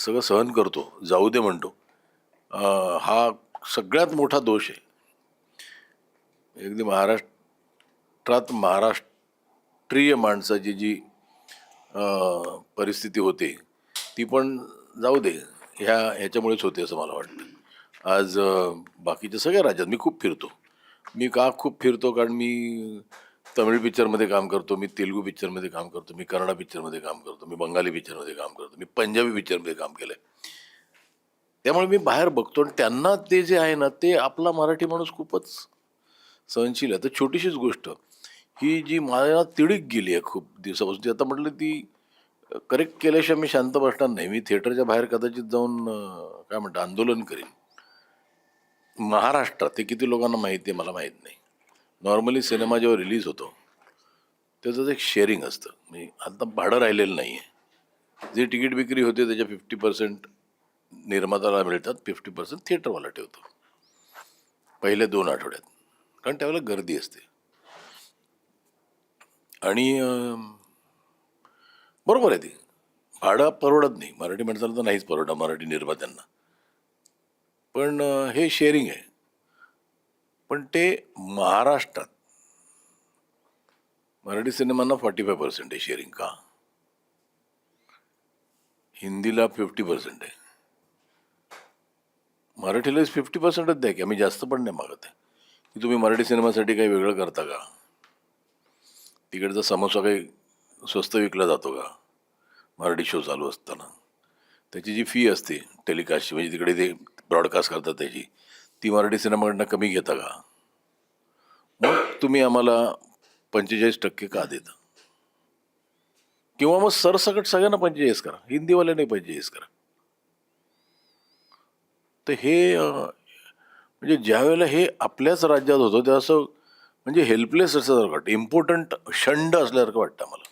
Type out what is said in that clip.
सगळं सहन करतो जाऊ दे म्हणतो. हा सगळ्यात मोठा दोष आहे. अगदी महाराष्ट्रात महाराष्ट्रीय माणसाची जी परिस्थिती होते ती पण जाऊ दे ह्या ह्याच्यामुळेच होते असं मला वाटतं. आज बाकीच्या सगळ्या राज्यात मी खूप फिरतो. मी का खूप फिरतो? कारण मी तमिळ पिक्चरमध्ये काम करतो मी तेलुगू पिक्चरमध्ये काम करतो मी कन्नडा पिक्चरमध्ये काम करतो मी बंगाली पिक्चरमध्ये काम करतो मी पंजाबी पिक्चरमध्ये काम केलं आहे त्यामुळे मी बाहेर बघतो आणि त्यांना ते जे आहे ना ते आपला मराठी माणूस खूपच सहनशील आहे. तर छोटीशीच गोष्ट ही जी मला तिडीक गेली आहे खूप दिवसापासून ती आता म्हटलं ती करेक्ट केल्याशिवाय मी शांत बसणार नाही. मी थिएटरच्या बाहेर कदाचित जाऊन काय म्हणतं आंदोलन करीन. महाराष्ट्रात ते किती लोकांना माहिती आहे मला माहीत नाही. नॉर्मली सिनेमा जेव्हा रिलीज होतो त्याचं एक शेअरिंग असतं. म्हणजे आता भाडं राहिलेलं नाही आहे जे तिकीट विक्री होते त्याच्या फिफ्टी पर्सेंट निर्मात्याला मिळतात फिफ्टी पर्सेंट थिएटरवाला ठेवतो. पहिल्या दोन आठवड्यात. कारण त्यावेळेला गर्दी असते. आणि बरोबर आहे ती. भाडं परवडत नाही. मराठी माणसाला तर नाहीच परवडा मराठी निर्मात्यांना. पण हे शेअरिंग आहे. पण ते महाराष्ट्रात मराठी सिनेमांना फॉर्टी फाय पर्सेंट आहे शेअरिंग का? हिंदीला फिफ्टी पर्सेंट आहे. मराठीला फिफ्टी पर्सेंटच द्या की आम्ही जास्त पण नाही मागत आहे. की तुम्ही मराठी सिनेमासाठी काही वेगळं करता का? तिकडचा समोसा काही स्वस्त विकला जातो का? मराठी शो चालू असताना. त्याची जी फी असते टेलिकास्टची म्हणजे तिकडे ते ब्रॉडकास्ट करतात त्याची. ती मराठी सिनेमाकडनं कमी घेता का? मग तुम्ही आम्हाला पंचेचाळीस टक्के का देता? किंवा मग सरसकट सगळ्यांना पंचेचाळीस करा. हिंदीवाल्याने पंचेचाळीस करा. तर हे म्हणजे ज्या वेळेला हे आपल्याच राज्यात होतं ते असं म्हणजे हेल्पलेस असल्यासारखं वाटतं. इम्पॉर्टंट शंड असल्यासारखं वाटतं मला